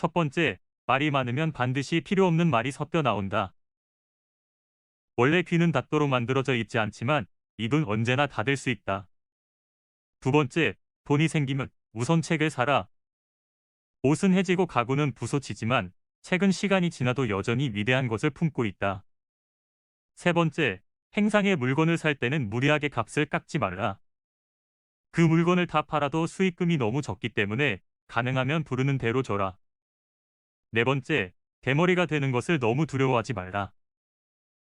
첫 번째, 말이 많으면 반드시 필요 없는 말이 섞여 나온다. 원래 귀는 닫도록 만들어져 있지 않지만 입은 언제나 닫을 수 있다. 두 번째, 돈이 생기면 우선 책을 사라. 옷은 해지고 가구는 부서지지만 책은 시간이 지나도 여전히 위대한 것을 품고 있다. 세 번째, 행상의 물건을 살 때는 무리하게 값을 깎지 말라. 그 물건을 다 팔아도 수익금이 너무 적기 때문에 가능하면 부르는 대로 줘라. 네 번째, 대머리가 되는 것을 너무 두려워하지 말라.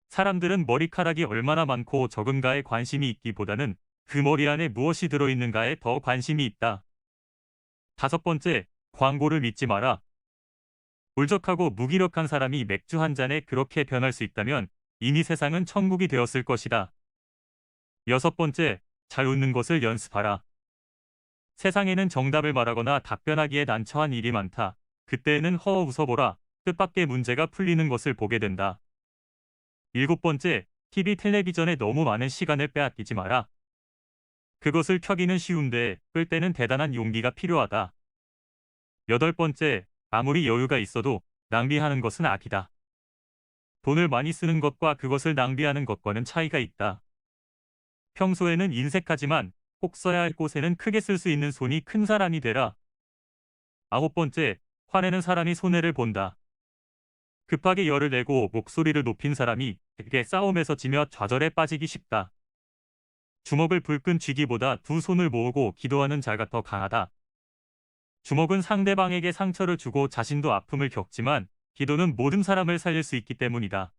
사람들은 머리카락이 얼마나 많고 적은가에 관심이 있기보다는 그 머리 안에 무엇이 들어있는가에 더 관심이 있다. 다섯 번째, 광고를 믿지 마라. 울적하고 무기력한 사람이 맥주 한 잔에 그렇게 변할 수 있다면 이미 세상은 천국이 되었을 것이다. 여섯 번째, 잘 웃는 것을 연습하라. 세상에는 정답을 말하거나 답변하기에 난처한 일이 많다. 그때에는 허어 웃어보라. 뜻밖의 문제가 풀리는 것을 보게 된다. 일곱 번째, TV 텔레비전에 너무 많은 시간을 빼앗기지 마라. 그것을 켜기는 쉬운데 끌 때는 대단한 용기가 필요하다. 여덟 번째, 아무리 여유가 있어도 낭비하는 것은 악이다. 돈을 많이 쓰는 것과 그것을 낭비하는 것과는 차이가 있다. 평소에는 인색하지만 꼭 써야 할 곳에는 크게 쓸 수 있는 손이 큰 사람이 되라. 아홉 번째, 화내는 사람이 손해를 본다. 급하게 열을 내고 목소리를 높인 사람이 대개 싸움에서 지며 좌절에 빠지기 쉽다. 주먹을 불끈 쥐기보다 두 손을 모으고 기도하는 자가 더 강하다. 주먹은 상대방에게 상처를 주고 자신도 아픔을 겪지만 기도는 모든 사람을 살릴 수 있기 때문이다.